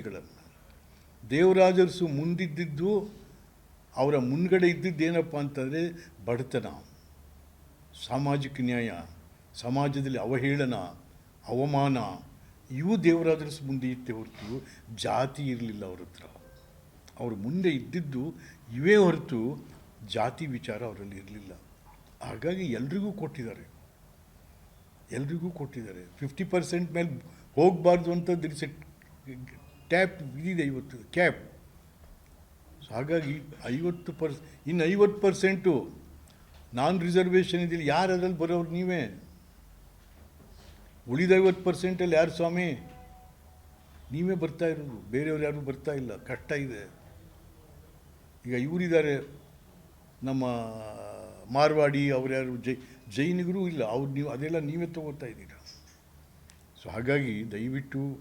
ವ್ಯಕ್ತಿಗಳನ್ನು ದೇವರಾಜರ್ಸು ಮುಂದಿದ್ದಿದ್ದು ಅವರ ಮುನ್ಗಡೆ ಇದ್ದಿದ್ದೇನಪ್ಪ ಅಂತಂದರೆ ಬಡತನ, ಸಾಮಾಜಿಕ ನ್ಯಾಯ, ಸಮಾಜದಲ್ಲಿ ಅವಹೇಳನ, ಅವಮಾನ, ಇವು ದೇವರಾಜರಸು ಮುಂದೆ ಇತ್ತೆ ಹೊರತು ಜಾತಿ ಇರಲಿಲ್ಲ ಅವ್ರ ಹತ್ರ. ಅವ್ರ ಮುಂದೆ ಇದ್ದಿದ್ದು ಇವೇ ಹೊರತು ಜಾತಿ ವಿಚಾರ ಅವರಲ್ಲಿ ಇರಲಿಲ್ಲ. ಹಾಗಾಗಿ ಎಲ್ರಿಗೂ ಕೊಟ್ಟಿದ್ದಾರೆ. ಎಲ್ರಿಗೂ ಕೊಟ್ಟಿದ್ದಾರೆ. ಫಿಫ್ಟಿ ಪರ್ಸೆಂಟ್ ಮೇಲೆ ಹೋಗಬಾರ್ದು ಅಂತ ದಿರಿಸ ಟ್ಯಾಪ್ ಇದಿದೆ ಇವತ್ತು, ಕ್ಯಾಪ್. ಸೊ ಹಾಗಾಗಿ ಐವತ್ತು ಪರ್ಸ್, ಇನ್ನು ಐವತ್ತು ಪರ್ಸೆಂಟು ನಾನ್ ರಿಸರ್ವೇಷನ್ ಇದಿಲ್ಲ ಯಾರು ಅದ್ರಲ್ಲಿ ಬರೋರು ನೀವೇ? ಉಳಿದ ಐವತ್ತು ಪರ್ಸೆಂಟಲ್ಲಿ ಯಾರು ಸ್ವಾಮಿ? ನೀವೇ ಬರ್ತಾ ಇರೋದು. ಬೇರೆಯವ್ರು ಯಾರು ಬರ್ತಾ ಇಲ್ಲ. ಕಷ್ಟ ಇದೆ. ಈಗ ಇವರಿದ್ದಾರೆ ನಮ್ಮ ಮಾರ್ವಾಡಿ, ಅವ್ರು ಯಾರು, ಜೈ, ಜೈನಿಗರೂ ಇಲ್ಲ. ಅವ್ರು ನೀವು, ಅದೆಲ್ಲ ನೀವೇ ತಗೋತಾ ಇದ್ದೀರಾ. ಸೊ ಹಾಗಾಗಿ ದಯವಿಟ್ಟು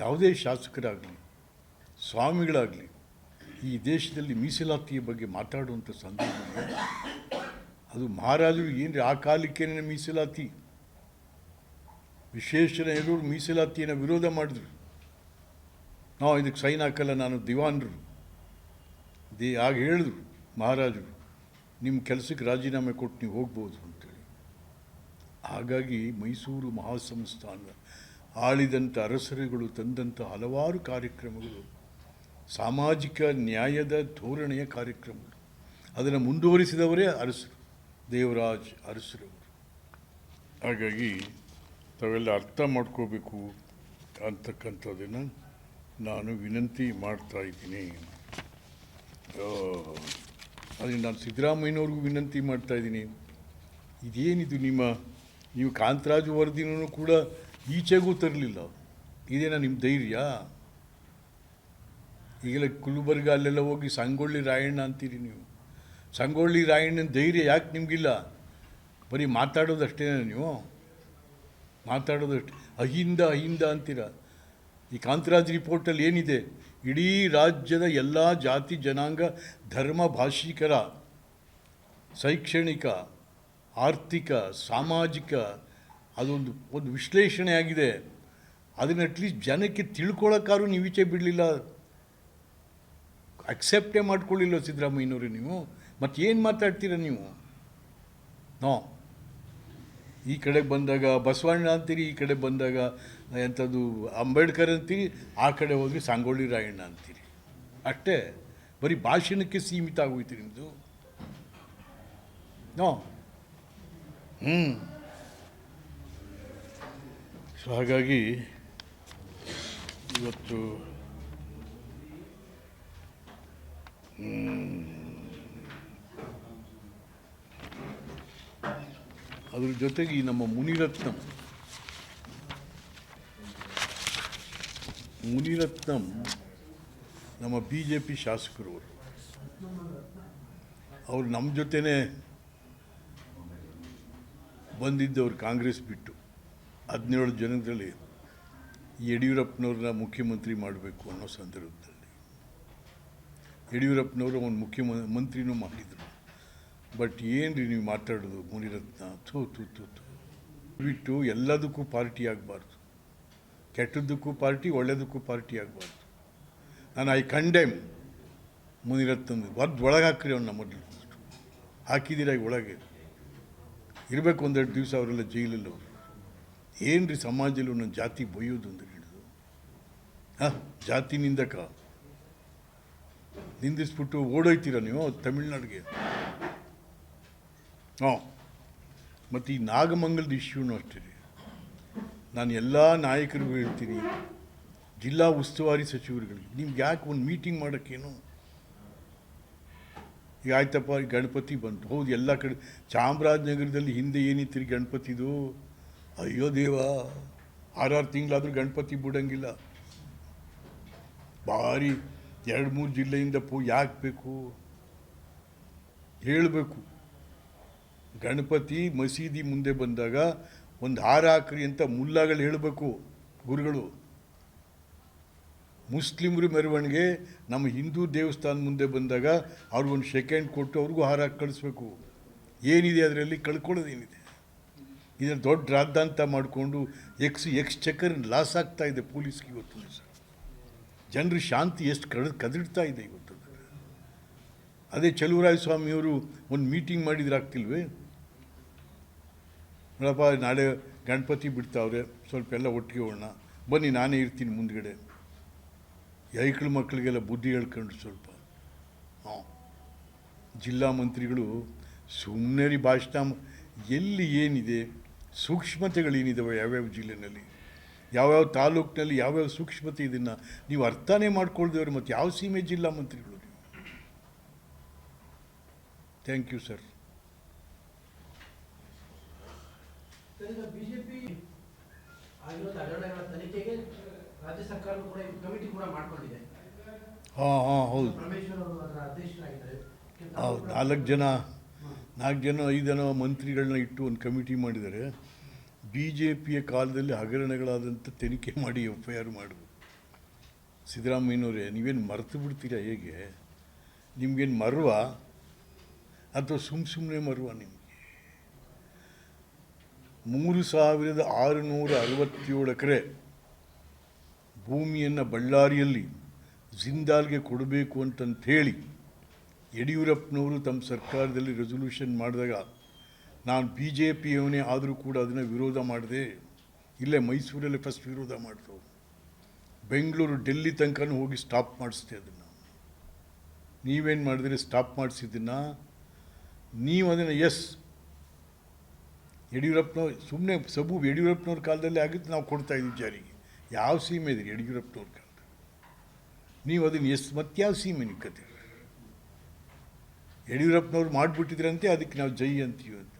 ಯಾವುದೇ ಶಾಸಕರಾಗಲಿ, ಸ್ವಾಮಿಗಳಾಗಲಿ, ಈ ದೇಶದಲ್ಲಿ ಮೀಸಲಾತಿಯ ಬಗ್ಗೆ ಮಾತಾಡುವಂಥ ಸಂದರ್ಭ ಅದು ಮಹಾರಾಜರು ಏನು ಆ ಕಾಲಕ್ಕೇನೇ ಮೀಸಲಾತಿ? ವಿಶ್ವೇಶ್ವರಯ್ಯನವರು ಮೀಸಲಾತಿಯನ್ನು ವಿರೋಧ ಮಾಡಿದ್ರು. ನಾವು ಇದಕ್ಕೆ ಸೈನ್ ಹಾಕಲ್ಲ, ನಾನು ದಿವಾನರು. ದೇ ಆಗ ಹೇಳಿದ್ರು ಮಹಾರಾಜರು, ನಿಮ್ಮ ಕೆಲಸಕ್ಕೆ ರಾಜೀನಾಮೆ ಕೊಟ್ಟು ನೀವು ಹೋಗ್ಬೋದು ಅಂತೇಳಿ. ಹಾಗಾಗಿ ಮೈಸೂರು ಮಹಾಸಂಸ್ಥಾನ ಆಳಿದಂಥ ಅರಸರುಗಳು ತಂದಂಥ ಹಲವಾರು ಕಾರ್ಯಕ್ರಮಗಳು, ಸಾಮಾಜಿಕ ನ್ಯಾಯದ ಧೋರಣೆಯ ಕಾರ್ಯಕ್ರಮಗಳು. ಅದನ್ನು ಮುಂದುವರಿಸಿದವರೇ ಅರಸರು, ದೇವರಾಜ್ ಅರಸರವರು ಹಾಗಾಗಿ ತಾವೆಲ್ಲ ಅರ್ಥ ಮಾಡ್ಕೋಬೇಕು ಅಂತಕ್ಕಂಥದ್ದನ್ನು ನಾನು ವಿನಂತಿ ಮಾಡ್ತಾ ಇದ್ದೀನಿ. ಅದೇ ನಾನು ಸಿದ್ದರಾಮಯ್ಯನವ್ರಿಗೂ ವಿನಂತಿ ಮಾಡ್ತಾ ಇದ್ದೀನಿ. ಇದೇನಿದು ನಿಮ್ಮ, ನೀವು ಕಾಂತರಾಜು ವರದಿನೂ ಕೂಡ ಈಚೆಗೂ ತರಲಿಲ್ಲ ಇದೇನ ನಿಮ್ಮ ಧೈರ್ಯ? ಈಗೆಲ್ಲ ಗುಲ್ಬರ್ಗ ಅಲ್ಲೆಲ್ಲ ಹೋಗಿ ಸಂಗೊಳ್ಳಿ ರಾಯಣ್ಣ ಅಂತೀರಿ ನೀವು. ಸಂಗೊಳ್ಳಿ ರಾಯಣ್ಣನ ಧೈರ್ಯ ಯಾಕೆ ನಿಮಗಿಲ್ಲ? ಬರೀ ಮಾತಾಡೋದಷ್ಟೇನ ನೀವು? ಮಾತಾಡೋದಷ್ಟೇ. ಅಹಿಂದ ಅಹಿಂದ ಅಂತೀರ. ಈ ಕಾಂತರಾಜ್ ರಿಪೋರ್ಟಲ್ಲಿ ಏನಿದೆ? ಇಡೀ ರಾಜ್ಯದ ಎಲ್ಲ ಜಾತಿ ಜನಾಂಗ ಧರ್ಮ ಭಾಷಿಕರ, ಶೈಕ್ಷಣಿಕ, ಆರ್ಥಿಕ, ಸಾಮಾಜಿಕ ಅದೊಂದು, ಒಂದು ವಿಶ್ಲೇಷಣೆ ಆಗಿದೆ. ಅದನ್ನು ಅಟ್ಲೀಸ್ಟ್ ಜನಕ್ಕೆ ತಿಳ್ಕೊಳ್ಳೋಕ್ಕಾದ್ರೂ ನೀವು ಈಚೆ ಬಿಡಲಿಲ್ಲ. ಅಕ್ಸೆಪ್ಟೇ ಮಾಡ್ಕೊಳ್ಳಿಲ್ಲ ಸಿದ್ಧರಾಮಯ್ಯನವರು ನೀವು. ಮತ್ತೆ ಏನು ಮಾತಾಡ್ತೀರ ನೀವು? ನೋ. ಈ ಕಡೆ ಬಂದಾಗ ಬಸವಣ್ಣ ಅಂತೀರಿ, ಈ ಕಡೆ ಬಂದಾಗ ಎಂಥದ್ದು ಅಂಬೇಡ್ಕರ್ ಅಂತೀರಿ, ಆ ಕಡೆ ಹೋಗಿ ಸಾಂಗೊಳ್ಳಿ ರಾಯಣ್ಣ ಅಂತೀರಿ. ಅಷ್ಟೇ. ಬರೀ ಭಾಷಣಕ್ಕೆ ಸೀಮಿತ ಆಗೋಯ್ತು ನಿಮ್ಮದು ನೋ. ಹ್ಞೂ ಸೊ ಹಾಗಾಗಿ ಇವತ್ತು ಅದ್ರ ಜೊತೆಗೆ ಈ ನಮ್ಮ ಮುನಿರತ್ನಂ. ಮುನಿರತ್ನಂ ನಮ್ಮ ಬಿ ಜೆ ಪಿ ಶಾಸಕರು ಅವರು ನಮ್ಮ ಜೊತೆನೇ ಬಂದಿದ್ದವ್ರು ಕಾಂಗ್ರೆಸ್ ಬಿಟ್ಟು. ಹದಿನೇಳು ಜನದಲ್ಲಿ ಯಡಿಯೂರಪ್ಪನವ್ರನ್ನ ಮುಖ್ಯಮಂತ್ರಿ ಮಾಡಬೇಕು ಅನ್ನೋ ಸಂದರ್ಭದಲ್ಲಿ. ಯಡಿಯೂರಪ್ಪನವರು ಅವನು ಮುಖ್ಯಮ ಮಂತ್ರಿನೂ ಮಾಡಿದರು. ಬಟ್ ಏನು ನೀವು ಮಾತಾಡೋದು ಮುನಿರತ್ನ? ಥೂ ಥೂ ಥೂ ಥೂ. ಬಿಟ್ಟು ಎಲ್ಲದಕ್ಕೂ ಪಾರ್ಟಿ ಆಗಬಾರ್ದು. ಕೆಟ್ಟದ್ದಕ್ಕೂ ಪಾರ್ಟಿ ಒಳ್ಳೆಯದಕ್ಕೂ ಪಾರ್ಟಿ ಆಗಬಾರ್ದು. ನಾನು ಐ ಕಂಡೆಮ್ ಮುನಿರತ್ನ ಒದ್ದು ಒಳಗೆ ಹಾಕ್ರಿ ಅವನ್ನ ಮೊದಲು ಹಾಕಿದ್ದೀರ ಒಳಗೆ? ಇರಬೇಕು ಒಂದೆರಡು ದಿವಸ ಅವರೆಲ್ಲ ಜೈಲಲ್ಲಿ ಅವರು. ಏನು ರೀ ಸಮಾಜದಲ್ಲಿ ಒಂದೊಂದು ಜಾತಿ ಬೊಯ್ಯೋದು ಅಂತ ಹಿಡಿದು ಹಾಂ, ಜಾತಿ ನಿಂದಕ? ನಿಂದಿಸ್ಬಿಟ್ಟು ಓಡೋಯ್ತೀರ ನೀವು ತಮಿಳ್ನಾಡಿಗೆ? ಹಾಂ. ಮತ್ತು ಈ ನಾಗಮಂಗಲದ ಇಶ್ಯೂನು ಅಷ್ಟೇ ರೀ. ನಾನು ಎಲ್ಲ ನಾಯಕರಿಗೂ ಹೇಳ್ತೀನಿ, ಜಿಲ್ಲಾ ಉಸ್ತುವಾರಿ ಸಚಿವರುಗಳಿಗೆ, ನಿಮ್ಗೆ ಯಾಕೆ ಒಂದು ಮೀಟಿಂಗ್ ಮಾಡೋಕ್ಕೇನು? ಈಗ ಆಯ್ತಪ್ಪ ಗಣಪತಿ ಬಂತು. ಹೌದು, ಎಲ್ಲ ಕಡೆ ಚಾಮರಾಜನಗರದಲ್ಲಿ ಹಿಂದೆ ಏನಿತ್ತು ರೀ ಗಣಪತಿದು? ಅಯ್ಯೋ ದೇವ, ಆರಾರು ತಿಂಗಳಾದರೂ ಗಣಪತಿ ಬಿಡಂಗಿಲ್ಲ. ಭಾರಿ ಎರಡು ಮೂರು ಜಿಲ್ಲೆಯಿಂದ ಪೂ ಯಾಕೆ ಬೇಕು? ಹೇಳಬೇಕು. ಗಣಪತಿ ಮಸೀದಿ ಮುಂದೆ ಬಂದಾಗ ಒಂದು ಹಾರ ಹಾಕ್ರಿ ಅಂತ ಮುಲ್ಲಾಗಳು ಹೇಳಬೇಕು ಗುರುಗಳು. ಮುಸ್ಲಿಮ್ರ ಮೆರವಣಿಗೆ ನಮ್ಮ ಹಿಂದೂ ದೇವಸ್ಥಾನ ಮುಂದೆ ಬಂದಾಗ ಅವ್ರಿಗೊಂದು ಸೆಕೆಂಡ್ ಕೊಟ್ಟು ಅವ್ರಿಗೂ ಹಾರ ಕಳಿಸ್ಬೇಕು. ಏನಿದೆ ಅದರಲ್ಲಿ? ಕಳ್ಕೊಳ್ಳೋದೇನಿದೆ? ಇದನ್ನು ದೊಡ್ಡ ರಾದ್ದಾಂತ ಮಾಡಿಕೊಂಡು ಎಕ್ಸ್ ಎಕ್ಸ್ ಚಕ್ಕರ್ ಲಾಸ್ ಆಗ್ತಾ ಇದೆ ಪೊಲೀಸ್ಗೆ ಇವತ್ತು ಸರ್ ಜನರ ಶಾಂತಿ ಎಷ್ಟು ಕಡ, ಕದಿಡ್ತಾ ಇದೆ ಇವತ್ತು ಅದೇ ಚಲುವರಾಯ ಸ್ವಾಮಿಯವರು ಒಂದು ಮೀಟಿಂಗ್ ಮಾಡಿದ್ರೆ ಆಗ್ತಿಲ್ವೇ? ನೋಡಪ್ಪ, ನಾಳೆ ಗಣಪತಿ ಬಿಡ್ತಾವ್ರೆ, ಸ್ವಲ್ಪ ಎಲ್ಲ ಒಟ್ಟಿಗೆ ಹೋಗೋಣ. ಬನ್ನಿ, ನಾನೇ ಇರ್ತೀನಿ ಮುಂದ್ಗಡೆ. ಐಕ್ಳ ಮಕ್ಕಳಿಗೆಲ್ಲ ಬುದ್ಧಿ ಹೇಳ್ಕೊಂಡು ಸ್ವಲ್ಪ. ಹಾಂ. ಜಿಲ್ಲಾ ಮಂತ್ರಿಗಳು ಸುಮ್ಮನೆ ಭಾಷಣ ಎಲ್ಲಿ ಏನಿದೆ? ಸೂಕ್ಷ್ಮತೆಗಳೇನಿದಾವೆ ಯಾವ್ಯಾವ ಜಿಲ್ಲೆನಲ್ಲಿ? ಯಾವ್ಯಾವ ತಾಲೂಕಿನಲ್ಲಿ ಯಾವ್ಯಾವ ಸೂಕ್ಷ್ಮತೆ ಇದನ್ನು ನೀವು ಅರ್ಥನೇ ಮಾಡ್ಕೊಳ್ದೇವ್ರೆ ಮತ್ತು ಯಾವ ಸೀಮೆ ಜಿಲ್ಲಾ ಮಂತ್ರಿಗಳು ನೀವು? ಥ್ಯಾಂಕ್ ಯು ಸರ್ ಹಾಂ ಹಾಂ ಹೌದು. ಹೌದು ನಾಲ್ಕು ಜನ ನಾಲ್ಕು ಜನ ಐದು ಜನ ಮಂತ್ರಿಗಳನ್ನ ಇಟ್ಟು ಒಂದು ಕಮಿಟಿ ಮಾಡಿದರೆ ಬಿ ಜೆ ಪಿಯ ಕಾಲದಲ್ಲಿ ಹಗರಣಗಳಾದಂಥ ತನಿಖೆ ಮಾಡಿ ಎಫ್ ಐ ಆರ್ ಮಾಡಬೇಕು ಸಿದ್ದರಾಮಯ್ಯನವರೇ, ನೀವೇನು ಮರೆತು ಬಿಡ್ತೀರಾ ಹೇಗೆ? ನಿಮಗೇನು ಮರ್ವ? ಅಥವಾ ಸುಮ್ಮ ಸುಮ್ಮನೆ ಮರುವ ನಿಮಗೆ? ಮೂರು ಸಾವಿರದ ಆರುನೂರ ಅರವತ್ತೇಳು ಎಕರೆ ಭೂಮಿಯನ್ನು ಬಳ್ಳಾರಿಯಲ್ಲಿ ಜಿಂದಾಲ್ಗೆ ಕೊಡಬೇಕು ಅಂತಂಥೇಳಿ ಯಡಿಯೂರಪ್ಪನವರು ತಮ್ಮ ಸರ್ಕಾರದಲ್ಲಿ ರೆಸೊಲ್ಯೂಷನ್ ಮಾಡಿದಾಗ ನಾನು ಬಿ ಜೆ ಪಿಯವನೇ ಆದರೂ ಕೂಡ ಅದನ್ನು ವಿರೋಧ ಮಾಡಿದೆ ಇಲ್ಲೇ ಮೈಸೂರಲ್ಲಿ ಫಸ್ಟ್ ವಿರೋಧ ಮಾಡಿದ್ರು ಬೆಂಗಳೂರು, ಡೆಲ್ಲಿ ತನಕನೂ ಹೋಗಿ ಸ್ಟಾಪ್ ಮಾಡಿಸಿದೆ ಅದನ್ನು. ನೀವೇನು ಮಾಡಿದ್ರಿ? ಸ್ಟಾಪ್ ಮಾಡಿಸಿದ್ದನ್ನು. ನೀವು ಅದನ್ನು ಎಸ್ ಯಡಿಯೂರಪ್ಪನವ್ರು ಸುಮ್ಮನೆ ಸಬು ಯಡಿಯೂರಪ್ಪನವ್ರ ಕಾಲದಲ್ಲಿ ಆಗಿದ್ದು ನಾವು ಕೊಡ್ತಾ ಇದ್ದೀವಿ ಜಾರಿಗೆ. ಯಾವ ಸೀಮೆ ಇದ್ರಿ ಯಡಿಯೂರಪ್ಪನವ್ರ ಕಾಲದಲ್ಲಿ? ನೀವು ಅದನ್ನು ಎಸ್ ಮತ್ಯಾವ ಸೀಮೆ ನಿಮ್ಮ ಕತೆ ಯಡಿಯೂರಪ್ಪನವ್ರು ಮಾಡಿಬಿಟ್ಟಿದ್ರಂತೆ, ಅದಕ್ಕೆ ನಾವು ಜೈ ಅಂತೀವಿ ಅಂತ.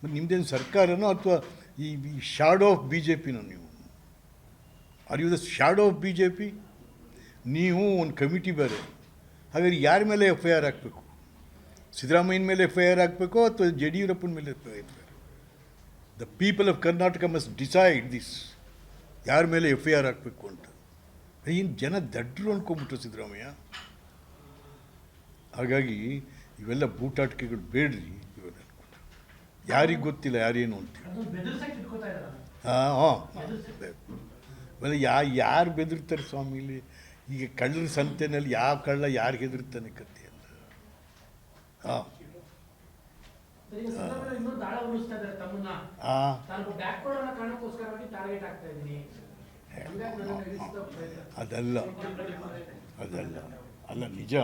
ಮತ್ತು ನಿಮ್ಮದೇನು ಸರ್ಕಾರನೋ ಅಥವಾ ಈ ಶಾಡೋ ಆಫ್ ಬಿ ಜೆ ಪಿನೋ ನೀವು? Are you the shadow of B J P ನೀವು ಒಂದು ಕಮಿಟಿ ಬೇರೆ. ಹಾಗಾದ್ರೆ ಯಾರ ಮೇಲೆ ಎಫ್ ಐ ಆರ್ ಹಾಕಬೇಕು? ಸಿದ್ದರಾಮಯ್ಯನ ಮೇಲೆ ಎಫ್ ಐ ಆರ್ ಹಾಕಬೇಕು ಅಥವಾ ಯಡಿಯೂರಪ್ಪನ ಮೇಲೆ F I R the people of Karnataka must decide this ಯಾರ ಮೇಲೆ ಎಫ್ ಐ ಆರ್ ಹಾಕಬೇಕು ಅಂತ. ಏನು ಜನ ದಡ್ರು ಅನ್ಕೊಂಬಿಟ್ರು ಸಿದ್ದರಾಮಯ್ಯ? ಹಾಗಾಗಿ ಇವೆಲ್ಲ ಬೂಟಾಟಿಕೆಗಳು ಬೇಡ್ರಿ ಇವೆಲ್ಲ ಯಾರಿಗೆ ಗೊತ್ತಿಲ್ಲ ಯಾರೇನು ಅಂತ ಹಾಂ ಹಾಂ. ಯಾ ಯಾರು ಬೆದರ್ತಾರೆ ಸ್ವಾಮಿ ಇಲ್ಲಿ? ಈಗ ಕಳ್ಳರ ಸಂತೆನಲ್ಲಿ ಯಾವ ಕಳ್ಳ ಯಾರು ಹೆದರ್ತಾನೆ ಕತ್ತಿ ಅಂತ. ಹಾಂ. ಅದಲ್ಲ. ಅದಲ್ಲ. ಅಲ್ಲ ನಿಜ.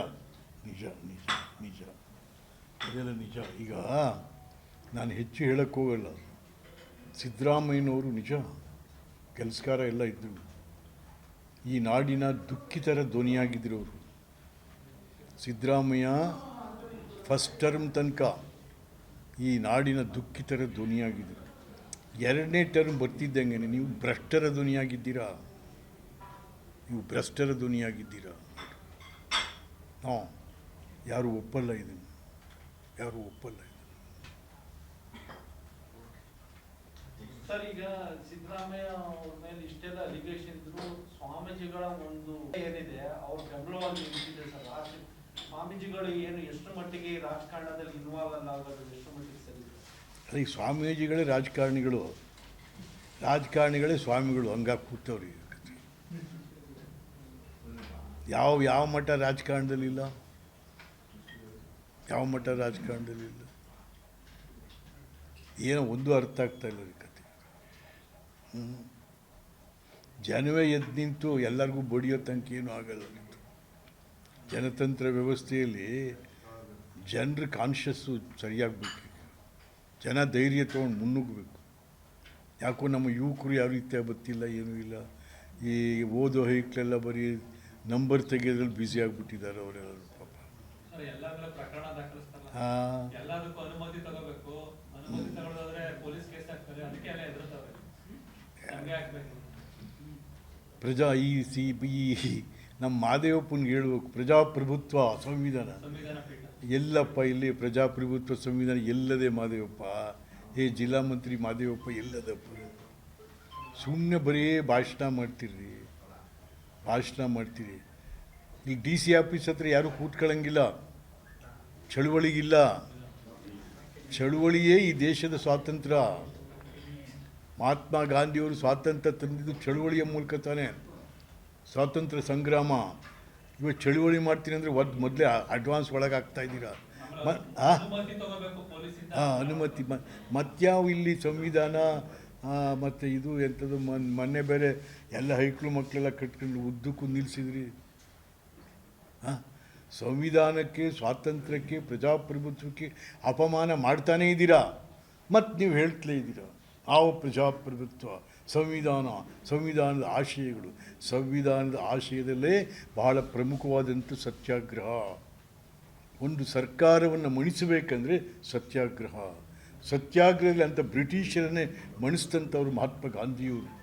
ನಿಜ ನಿಜ ನಿಜ. ಅದೆಲ್ಲ ನಿಜ ಈಗ ನಾನು ಹೆಚ್ಚು ಹೇಳಕ್ಕೆ ಹೋಗಲ್ಲ. ಸಿದ್ದರಾಮಯ್ಯನವರು ನಿಜ ಕೆಲಸಕಾರ ಎಲ್ಲ ಇದ್ದರು ಈ ನಾಡಿನ ದುಃಖಿತರ ಧ್ವನಿಯಾಗಿದ್ದರು ಅವರು ಸಿದ್ದರಾಮಯ್ಯ ಫಸ್ಟ್ ಟರ್ಮ್ ತನಕ ಈ ನಾಡಿನ ದುಃಖಿತರ ಧ್ವನಿಯಾಗಿದ್ದರು ಎರಡನೇ ಟರ್ಮ್ ಬರ್ತಿದ್ದಂಗೆ ನೀವು ಭ್ರಷ್ಟರ ಧ್ವನಿಯಾಗಿದ್ದೀರಾ? ನೀವು ಭ್ರಷ್ಟರ ಧ್ವನಿಯಾಗಿದ್ದೀರಾ? ಹಾಂ ಯಾರೂ ಒಪ್ಪಲ್ಲ ಇದನ್ನು. ಯಾರು ಒಪ್ಪಲ್ಲ ಸರ್ ಈಗ ಸಿದ್ದರಾಮಯ್ಯ ಅವ್ರ ಮೇಲೆ ಇಷ್ಟೆಲ್ಲ ಅಲಿಗೇಷನ್ ಇದ್ರು ಸ್ವಾಮೀಜಿಗಳ ಒಂದು ಏನಿದೆ ಅವ್ರ ಬೆಂಬಲವಾಗಿ ನಿಂತಿದೆ ಸರ್. ಸ್ವಾಮೀಜಿಗಳು ಏನು ಎಷ್ಟು ಮಟ್ಟಿಗೆ ರಾಜಕಾರಣದಲ್ಲಿ ಇನ್ವಾಲ್ವ್ ಅಲ್ಲ ಆಗೋದು ಎಷ್ಟು ಮಟ್ಟಿಗೆ ಸರಿ ಅದೇ ಸ್ವಾಮೀಜಿಗಳೇ ರಾಜಕಾರಣಿಗಳು. ರಾಜಕಾರಣಿಗಳೇ ಸ್ವಾಮಿಗಳು ಹಂಗಾಗಿ ಕೂತವ್ರಿ ಯಾವ ಯಾವ ಮಠ ರಾಜಕಾರಣದಲ್ಲಿಲ್ಲ ಯಾವ ಮಟ್ಟ ರಾಜಕಾರಣದಲ್ಲಿ ಇಲ್ಲ. ಏನೋ ಒಂದು ಅರ್ಥ ಆಗ್ತಾ ಇಲ್ಲ ರೀ ಕತೆ ಜನವೇ ಎದ್ದು ನಿಂತು ಎಲ್ಲರಿಗೂ ಬಡಿಯೋ ತನಕ ಏನೂ ಆಗಲ್ಲ ನಿಂತು ಜನತಂತ್ರ ವ್ಯವಸ್ಥೆಯಲ್ಲಿ ಜನರ ಕಾನ್ಷಿಯಸ್ಸು ಸರಿಯಾಗಬೇಕು ಜನ ಧೈರ್ಯ ತೊಗೊಂಡು ಮುನ್ನುಗ್ಗಬೇಕು. ಯಾಕೋ ನಮ್ಮ ಯುವಕರು ಯಾವ ರೀತಿಯ ಗೊತ್ತಿಲ್ಲ ಏನೂ ಇಲ್ಲ. ಈ ಓದೋ ಹೈಕ್ಲೆಲ್ಲ ಬರೀ ನಂಬರ್ ತೆಗೆಯೋದ್ರಲ್ಲಿ ಬ್ಯುಸಿ ಆಗಿಬಿಟ್ಟಿದ್ದಾರೆ ಅವರೆಲ್ಲರೂ. ಪ್ರಜಾ ಈ ಸಿ ಈ ನಮ್ಮ ಮಾದೇವಪ್ಪನಿಗೆ ಹೇಳ್ಬೇಕು ಪ್ರಜಾಪ್ರಭುತ್ವ ಸಂವಿಧಾನ ಎಲ್ಲಪ್ಪ ಇಲ್ಲಿ ಪ್ರಜಾಪ್ರಭುತ್ವ ಸಂವಿಧಾನ ಎಲ್ಲದೆ ಮಾದೇವಪ್ಪ. ಹೇ ಜಿಲ್ಲಾ ಮಂತ್ರಿ ಮಾದೇವಪ್ಪ ಎಲ್ಲದಪ್ಪ. ಸುಮ್ಮನೆ ಬರೀ ಭಾಷಣ ಮಾಡ್ತೀರಿ ಭಾಷಣ ಮಾಡ್ತೀರಿ. ಈಗ ಡಿ ಸಿ ಆಫೀಸ್ ಹತ್ರ ಯಾರೂ ಕೂತ್ಕೊಳ್ಳಂಗಿಲ್ಲ ಚಳುವಳಿಗಿಲ್ಲ. ಚಳುವಳಿಯೇ ಈ ದೇಶದ ಸ್ವಾತಂತ್ರ್ಯ. ಮಹಾತ್ಮ ಗಾಂಧಿಯವರು ಸ್ವಾತಂತ್ರ್ಯ ತಂದಿದ್ದು ಚಳುವಳಿಯ ಮೂಲಕ ತಾನೇ. ಸ್ವಾತಂತ್ರ್ಯ ಸಂಗ್ರಾಮ. ಇವಾಗ ಚಳುವಳಿ ಮಾಡ್ತೀನಿ ಅಂದರೆ ಒದ್, ಮೊದಲೇ ಅಡ್ವಾನ್ಸ್ ಒಳಗಾಗ್ತಾ ಇದ್ದೀರಾ? ಮ ಹಾಂ ಅನುಮತಿ ಮತ್ಯಾವ ಇಲ್ಲಿ ಸಂವಿಧಾನ ಮತ್ತು ಇದು ಎಂಥದ್ದು ಮನ್, ಮೊನ್ನೆ ಬೇರೆ ಎಲ್ಲ ಹೈಕ್ಳು ಮಕ್ಕಳೆಲ್ಲ ಕಟ್ಕೊಂಡು ಉದ್ದಕ್ಕೂ ನಿಲ್ಲಿಸಿದ್ರಿ ಸಂವಿಧಾನಕ್ಕೆ, ಸ್ವಾತಂತ್ರ್ಯಕ್ಕೆ, ಪ್ರಜಾಪ್ರಭುತ್ವಕ್ಕೆ ಅಪಮಾನ ಮಾಡ್ತಾನೇ ಇದ್ದೀರಾ? ಮತ್ತು ನೀವು ಹೇಳ್ತಲೇ ಇದ್ದೀರಾ? ಆ ಪ್ರಜಾಪ್ರಭುತ್ವ? ಸಂವಿಧಾನ, ಸಂವಿಧಾನದ ಆಶಯಗಳು. ಸಂವಿಧಾನದ ಆಶಯದಲ್ಲೇ ಬಹಳ ಪ್ರಮುಖವಾದಂಥ ಸತ್ಯಾಗ್ರಹ. ಒಂದು ಸರ್ಕಾರವನ್ನು ಮಣಿಸಬೇಕಂದ್ರೆ ಸತ್ಯಾಗ್ರಹ. ಸತ್ಯಾಗ್ರಹದಲ್ಲಿ ಅಂಥ ಬ್ರಿಟಿಷರನ್ನೇ ಮಣಿಸಿದಂಥವ್ರು ಮಹಾತ್ಮ ಗಾಂಧಿಯವರು.